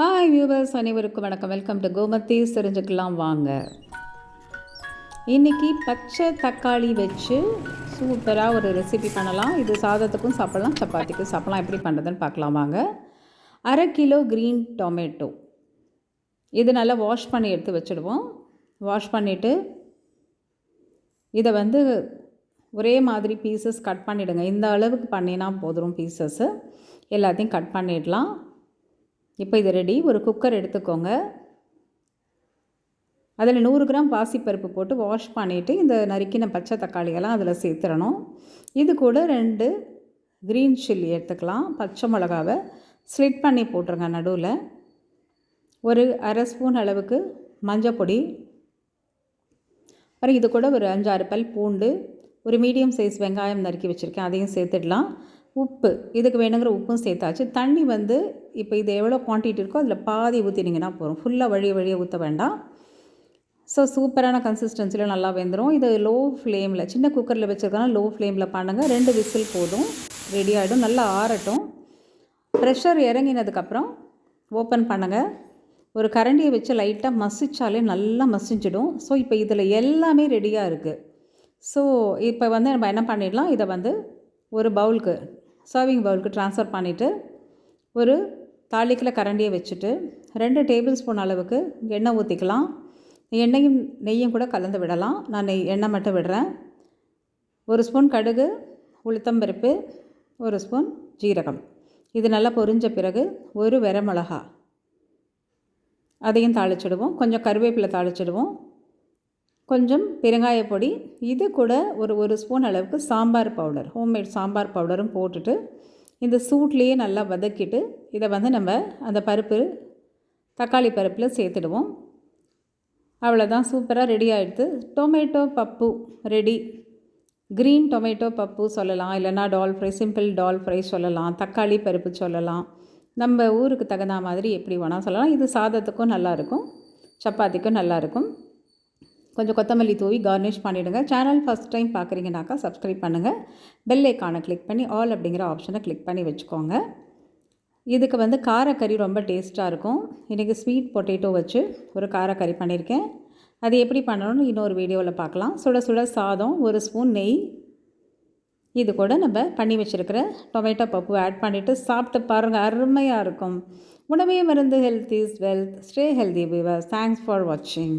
Hi viewers அனைவருக்கும் வணக்கம். Welcome to கோமத்தி தெரிஞ்சுக்கலாம் வாங்க. இன்றைக்கி பச்சை தக்காளி வச்சு சூப்பராக ஒரு ரெசிபி பண்ணலாம். இது சாதத்துக்கும் சாப்பிட்லாம் சப்பாத்திக்கும் சாப்பிட்லாம். எப்படி பண்ணுறதுன்னு பார்க்கலாம் வாங்க. அரை கிலோ க்ரீன் டொமேட்டோ இது நல்லா வாஷ் பண்ணி எடுத்து வச்சுடுவோம். வாஷ் பண்ணிவிட்டு இதை வந்து ஒரே மாதிரி பீசஸ் கட் பண்ணிவிடுங்க இந்த அளவுக்கு பண்ணினா போதும் பீசஸ்ஸு எல்லாத்தையும் கட் பண்ணிடலாம். இப்போ இது ரெடி ஒரு குக்கர் எடுத்துக்கோங்க. அதில் நூறு கிராம் பாசிப்பருப்பு போட்டு வாஷ் பண்ணிவிட்டு இந்த நறுக்கின பச்சை தக்காளியெல்லாம் அதில் சேர்த்துடணும். இது கூட ரெண்டு க்ரீன் சில்லி எடுத்துக்கலாம். பச்சை மிளகாவை ஸ்லிட் பண்ணி போட்டுருங்க நடுவில். ஒரு அரை ஸ்பூன் அளவுக்கு மஞ்சள் பொடி. அப்புறம் இது கூட ஒரு அஞ்சாறு பல் பூண்டு. ஒரு மீடியம் சைஸ் வெங்காயம் நறுக்கி வச்சுருக்கேன் அதையும் சேர்த்துடலாம். உப்பு இதுக்கு வேணுங்கிற உப்பும் சேர்த்தாச்சு. தண்ணி வந்து இப்போ இது எவ்வளோ குவான்டிட்டி இருக்கோ அதில் பாதி ஊற்றினீங்கன்னா போதும் ஃபுல்லாக வழிய வழியே ஊற்ற வேண்டாம். ஸோ சூப்பரான கன்சிஸ்டன்சியில் நல்லா வெந்துடும் இது லோ ஃப்ளேமில் சின்ன குக்கரில் வச்சுருக்கனால லோ ஃப்ளேமில் பண்ணுங்கள் ரெண்டு விசில் போதும். ரெடி ஆகிடும் நல்லா ஆறட்டும். ப்ரெஷர் இறங்கினதுக்கப்புறம் ஓப்பன் பண்ணுங்கள் ஒரு கரண்டியை வச்சு லைட்டாக மசிச்சாலே நல்லா மசிஞ்சிடும். ஸோ இப்போ இதில் எல்லாமே ரெடியாக இருக்குது ஸோ இப்போ வந்து நம்ம என்ன பண்ணிடலாம்? இதை வந்து ஒரு பவுலுக்கு சர்விங் பவுலுக்கு ட்ரான்ஸ்ஃபர் பண்ணிவிட்டு ஒரு தாளிக்கில் கரண்டியை வச்சுட்டு ரெண்டு டேபிள் ஸ்பூன் அளவுக்கு எண்ணெய் ஊற்றிக்கலாம் எண்ணெயும் நெய்யும் கூட கலந்து விடலாம். நான் நெய் எண்ணெய் மட்டும் விடுறேன். ஒரு ஸ்பூன் கடுகு உளுத்தம் பருப்பு ஒரு ஸ்பூன் ஜீரகம். இது நல்லா பொரிஞ்ச பிறகு ஒரு மிளகா அதையும் தாளிச்சிடுவோம். கொஞ்சம் கருவேப்பிலை தாளிச்சிடுவோம். கொஞ்சம் பெருங்காய பொடி. இது கூட ஒரு ஒரு ஸ்பூன் அளவுக்கு சாம்பார் பவுடர் ஹோம்மேட் சாம்பார் பவுடரும் போட்டுட்டு இந்த சூட்லேயே நல்லா வதக்கிட்டு இதை வந்து நம்ம அந்த பருப்பு தக்காளி பருப்பில் சேர்த்துடுவோம். அவ்வளோதான் சூப்பராக ரெடி ஆகிடுது tomato pappu ready green tomato pappu சொல்லலாம். இல்லைனா dal fry simple dal fry சொல்லலாம். தக்காளி பருப்பு சொல்லலாம். நம்ம ஊருக்கு தகுந்த மாதிரி எப்படி வேணால் சொல்லலாம். இது சாதத்துக்கும் நல்லாயிருக்கும் சப்பாத்திக்கும் நல்லாயிருக்கும் கொஞ்சம் கொத்தமல்லி தூவி கார்னிஷ் பண்ணிவிடுங்க சேனல் ஃபஸ்ட் டைம் பார்க்குறீங்கனாக்கா சப்ஸ்கிரைப் பண்ணுங்கள் பெல் ஐக்கானை கிளிக் பண்ணி ஆல் அப்படிங்கிற ஆப்ஷனை கிளிக் பண்ணி வச்சுக்கோங்க. இதுக்கு வந்து காரக்கறி ரொம்ப டேஸ்ட்டாக இருக்கும். இன்றைக்கி ஸ்வீட் பொட்டேட்டோ வச்சு ஒரு காரக்கறி பண்ணியிருக்கேன் அது எப்படி பண்ணணும்னு இன்னொரு வீடியோவில் பார்க்கலாம் சுட சுட சாதம் ஒரு ஸ்பூன் நெய். இது கூட நம்ம பண்ணி வச்சுருக்கிற டொமேட்டோ பப்பு ஆட் பண்ணிவிட்டு சாப்பிட்டு பாருங்கள் அருமையாக இருக்கும். உணவே மருந்து health is wealth stay healthy viewers thanks for வாட்சிங்